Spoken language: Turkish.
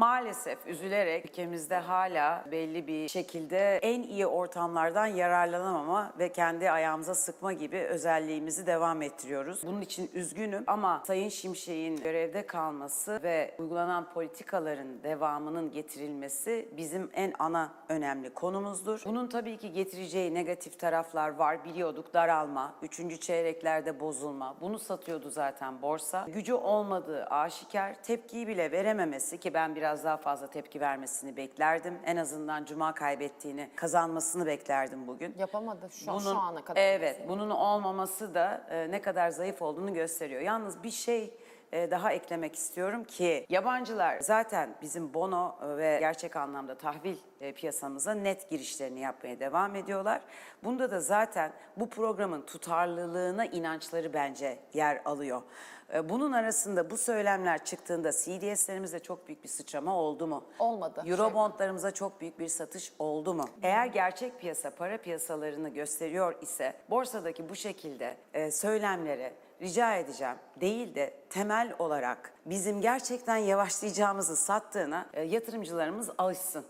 maalesef üzülerek ülkemizde hala belli bir şekilde en iyi ortamlardan yararlanamama ve kendi ayağımıza sıkma gibi özelliğimizi devam ettiriyoruz. Bunun için üzgünüm ama Sayın Şimşek'in görevde kalması ve uygulanan politikaların devamının getirilmesi bizim en ana önemli konumuzdur. Bunun tabii ki getireceği negatif taraflar var. Biliyorduk daralma, üçüncü çeyreklerde bozulma. Bunu satıyordu zaten borsa. Gücü olmadığı aşikar. Tepkiyi bile verememesi ki ben biraz daha fazla tepki vermesini beklerdim. En azından cuma kaybettiğini kazanmasını beklerdim bugün. Yapamadı şu, Bunun, şu ana kadar. Evet, bunun olmaması da e, ne kadar zayıf olduğunu gösteriyor. Yalnız bir şey daha eklemek istiyorum ki yabancılar zaten bizim bono e, ve gerçek anlamda tahvil e, piyasamıza net girişlerini yapmaya devam ediyorlar. Bunda da zaten bu programın tutarlılığına inançları bence yer alıyor. E, Bunun arasında bu söylemler çıktığında CDS'lerimizde çok büyük bir sıçrama oldu mu? Olmadı. Eurobondlarımıza çok büyük bir satış oldu mu? Eğer gerçek piyasa para piyasalarını gösteriyor ise borsadaki bu şekilde e, söylemlere rica edeceğim değil de temel olarak bizim gerçekten yavaşlayacağımızı sattığına e, yatırımcılarımız alışsın.